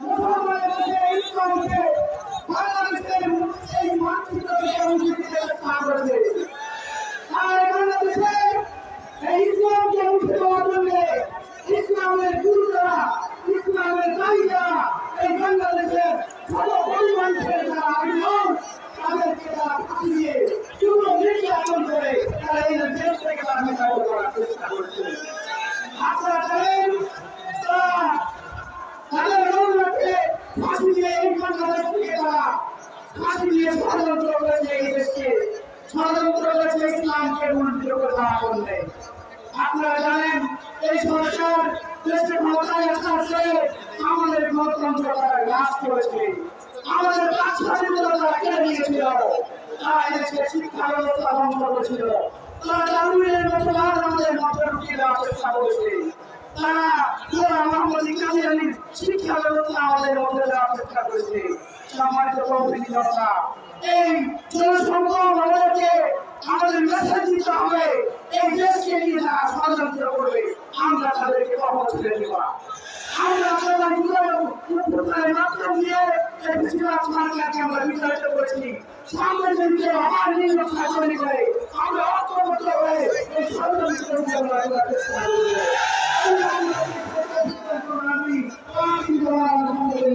মুসলমানদের এই ইসলামকে বাংলাদেশের এই মাতৃত্বকে উন্নতি চেষ্টা করেছে আর বাংলাদেশে এই ইসলামকে উঠে দেওয়ার জন্য ইসলামের গুরুরা ইসলামের দায়ীরা এই বাংলাদেশের ছোট পরিমাণের যারা আন্দোলন তাদেরকে তারা ফাঁসি দিয়ে চূড় নির্যাতন করে তারা এই দেশ থেকে তারা মেধাবী করার চেষ্টা করছে আপনারা জানেন তারা তাদের রোগকে ফাঁসি দিয়ে এই বাংলাদেশ থেকে তারা ফাঁসি দিয়ে ষড়যন্ত্র করেছে এই দেশকে ষড়যন্ত্র করেছে ইসলামকে উন্নীত করার জন্য আপনারা জানেন, এই সরকার দেশে ক্ষমতায় আসার পরে আমাদের গণতন্ত্র তারা হ্রাস করেছে। আমাদের কাজ স্বাধীনতা তারা কেড়ে নিয়েছিল? তারা এদেশে শিক্ষা ব্যবস্থা বন্ধ করেছিল। তারা পুরা মোহাম্মদ কাদিয়ানির শিক্ষা ব্যবস্থা আমাদের মধ্যে দেওয়ার চেষ্টা করেছে, সম্মানিত কৌশলী জনতা। এই জনসংখ্যা আমাদেরকে আমাদের মেসেজ দিতে হবে, এই দেশকে নিয়ে যারা ষড়যন্ত্র করবে, আমরা তাদেরকে কখন ছেড়ে দেব। আমরা আমরা ঐক্যবদ্ধ হয়ে এই ষড়যন্ত্রকে আমরা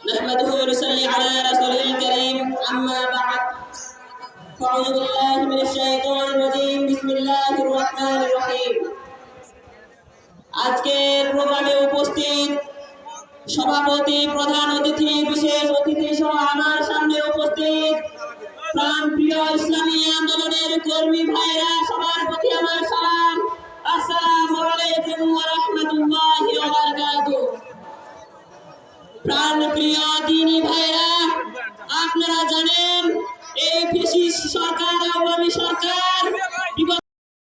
نحمده ونصلي على رسوله الكريم أما بعد فأعوذ بالله من الشيطان الرجيم بسم الله الرحمن الرحيم আজকের প্রোগ্রামে উপস্থিত সভাপতি প্রধান অতিথি বিশেষ অতিথি সহ আমার সামনে উপস্থিত প্রাণ প্রিয় ইসলামী আন্দোলনের কর্মী ভাইরা সবার প্রতি আমার সালাম প্রাণ প্রিয় দিনী ভাইরা আপনারা জানেন এই সরকার আওয়ামী সরকার